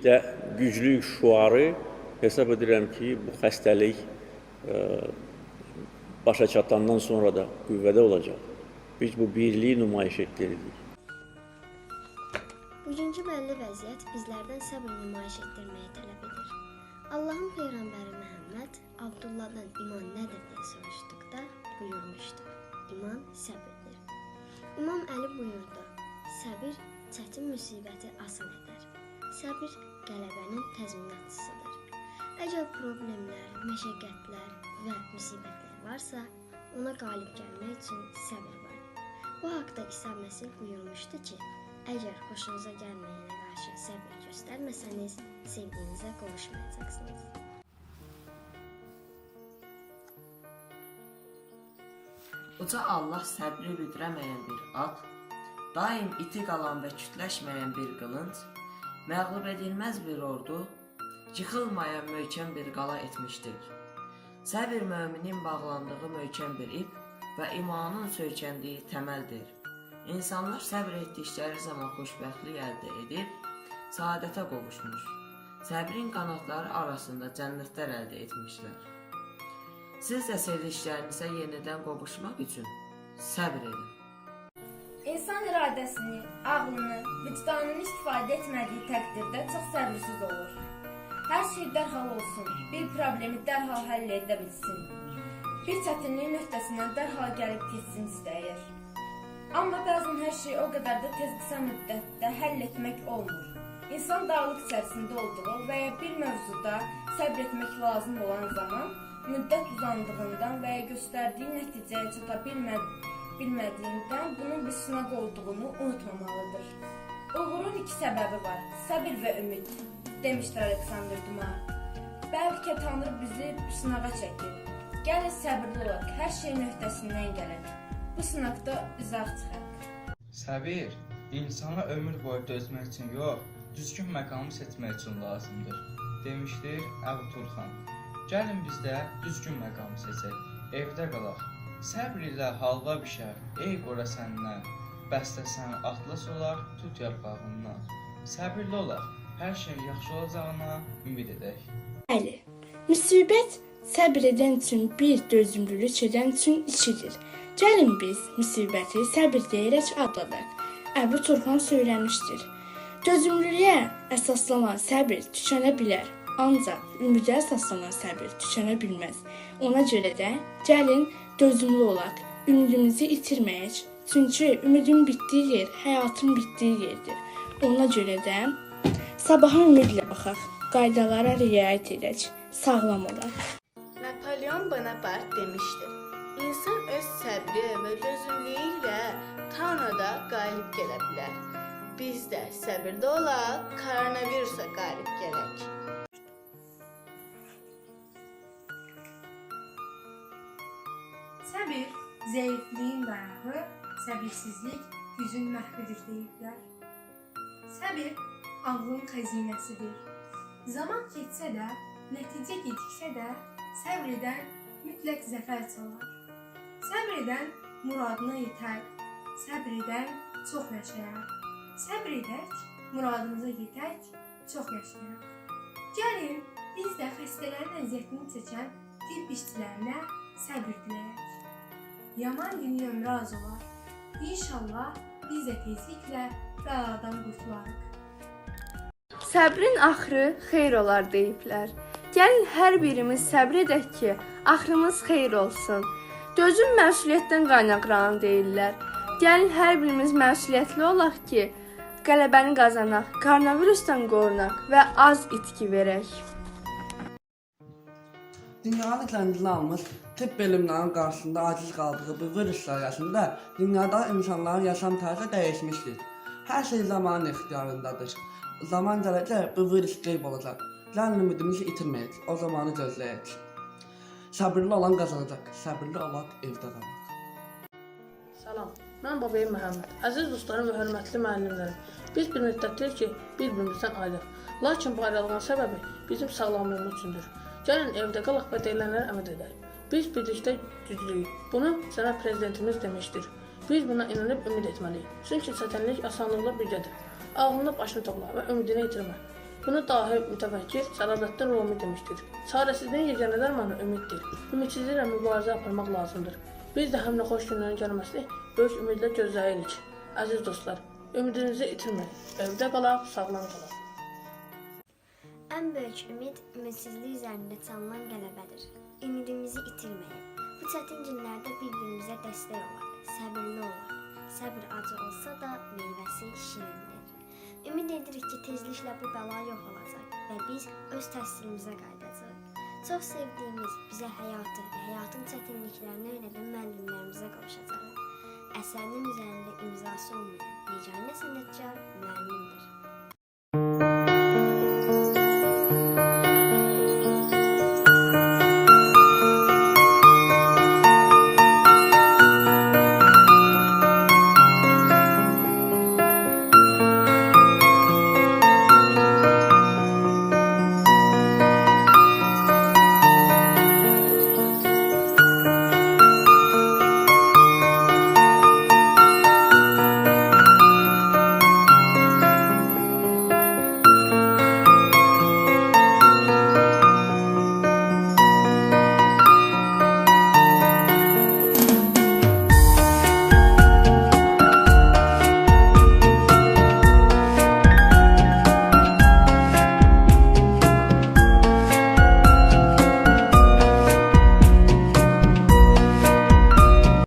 birlikdə güclüyük şüarı hesab edirəm ki, bu xəstəlik e, başa çatandan sonra da qüvvədə olacaq. Biz bu birliyi nümayiş etdirdik. Bugünkü bəlli vəziyyət bizlərdən səbr nümayiş etdirməyi tələb edir. Allahın peyğəmbəri Məhəmməd Abdullahdan iman nədir deyə soruşduqda buyurmuşdu: İman səbirdir. İmam Əli buyurdu: Səbir çətin müsibəti asan edər. Səbir qələbənin təzminatçısıdır. Əgər problemlər, məşəqqətlər və müsibətlər varsa, ona qalib gəlmək üçün səbr var. Bu haqda İsa Məsih buyurmuşdu ki, əgər xoşunuza gəlməyənə qarşı səbr göstərməsəniz, sevdiyinizə qovuşmayacaqsınız. Uca Allah səbri büdrəməyən bir at, daim iti qalan və kütləşməyən bir qılınc, məğlub edilməz bir ordu, yıxılmayan möhkəm bir qala etmişdir. Səbir möminin bağlandığı möhkəm bir ip və imanın söykəndiyi təməldir. İnsanlar səbr etdikləri zaman xoşbəxtlik əldə edib, saadətə qovuşmuş. Səbrin qanatları arasında cənnətlər əldə etmişlər. Siz də sevdiklərinizə yenidən qovuşmaq üçün səbr edin. İnsan iradəsini, ağlını, vicdanını istifadə etmədiyi təqdirdə çox səbirsiz olur. Hər şey dərhal olsun, bir problemi dərhal həll edə bilsin. Bir çətinlik nöqtəsindən dərhal gəlib keçsin istəyir. Amma bəzən hər şey o qədər də tez qısa müddətdə həll etmək olmur. İnsan dağlıq içərisində olduğu və ya bir mövzuda səbr etmək lazım olan zaman müddət uzandığından və ya göstərdiyi nəticəyə çata bilmədiyi bilmədiyindən bunun bir sınaq olduğunu unutmamalıdır. Uğurun iki səbəbi var. Səbir və ümid, demişdi Aleksandr Duma. Bəlkə Tanrı bizi bir sınağa çəkir. Gəlin səbirli olaq, hər şey nöqtəsindən gələk. Bu sınaqda üzaq çıxaq. Səbir insana ömür boyu dözmək üçün yox, düzgün məqamı seçmək üçün lazımdır, demişdir Əbu Turxan. Gəlin biz də düzgün məqamı seçək, evdə qalaq. Səbr ilə halva bişər, ey qora səndən. Bəstəsən atlas olar, tut yarpağından. Səbirli olaq, hər şey yaxşı olacağına ümid edək. Bəli, müsibət səbr edən üçün bir, dözümlülük edən üçün ikidir. Gəlin biz müsibəti səbir deyərək adladaq. Əbu Turxan söyləmişdir. Dözümlülüyə əsaslanan səbir tükənə bilər, ancaq ümidə əsaslanan səbir tükənə bilməz. Ona görə də gəlin dözümlü olaq, ümidimizi itirməyək. Çünki ümidin bitdiyi yer həyatın bitdiyi yerdir. Ona görə də sabaha ümidlə baxaq, qaydalara riayət edək, sağlam olaq. Napolyon Bonaparte demiştir. İnsan öz səbri və dözümlüyü ilə Tanrıda qalib gələ bilər. Biz də səbirli olaq, koronavirusa qalib gələk. Səbir zəifliyin dayağı, səbirsizlik gücün məhvidir deyiblər. Səbir ağlın xəzinəsidir. Zaman keçsə də, nəticə geciksə də, səbr edən mütləq zəfər çalar. Səbr edən muradına yetər. Səbr edən çox yaşayar. Səbr edək, muradımıza yetək, çox yaşayaq. Gəlin biz də xəstələrin əziyyətini çəkən tibb işçilərinə səbr diləyək. Yaman dinli ömrü az olar. İnşallah biz də tezliklə bəladan qurtularıq. Səbrin axırı xeyir olar deyiblər. Gəlin hər birimiz səbr edək ki, axırımız xeyir olsun. Dözüm məsuliyyətdən qaynaqlanan deyirlər. Gəlin hər birimiz məsuliyyətli olaq ki, qələbəni qazanaq, koronavirusdan qorunaq və az itki verək. Dünyanı kəndinə almış tibb bilimlərinin qarşısında aciz qaldığı bu virus sayəsində dünyada insanların yaşam tərzi dəyişmişdir. Hər şey zamanın ixtiyarındadır. Zaman gələcək bu virus qeyb olacaq. Gəlin ümidimizi itirməyək, o zamanı gözləyək. Səbirli olan qazanacaq, səbirli olaq evdə qalaq. Salam, mən Babayım Məhəmməd. Əziz dostlarım və hörmətli müəllimlərim. Biz bir müddətdir ki, bir-birimizdən ayrıq. Lakin bu ayrılığın səbəbi bizim sağlamlığımız üçündür. Gəlin evdə qalaq və deyilənlərə əməl edək. Biz birlikdə güclüyük. Bunu sənə prezidentimiz demişdir. Biz buna inanıb ümid etməliyik. Çünki çətinlik asanlıqla birgədir. Ağlını başını topla və ümidini itirmə. Bunu dahi mütəfəkkir Səlabəddin Rumi demişdir. Çarəsizliyin yeganə dərmanı ümiddir. Ümidsizliklə mübarizə aparmaq lazımdır. Biz də həm də xoş günlərin gəlməsini böyük ümidlə gözləyirik. Əziz dostlar, ümidinizi itirməyin. Evdə qalaq, sağlam qalaq. Ən böyük ümid ümidsizlik üzərində çalınan qələbədir. Bu çətin günlərdə bir-birimizə dəstək olaq, səbirli olaq. Səbir acı olsa da meyvəsi şirindir. Ümid edirik ki, tezliklə bu bəla yox olacaq və biz öz təhsilimizə qayıdacağıq. Çox sevdiyimiz, bizə həyatı və həyatın çətinliklərini öyrədən müəllimlərimizə qovuşacağıq. Əsərinin üzərində imzası olmayan yeganə sənətkar müəllimdir.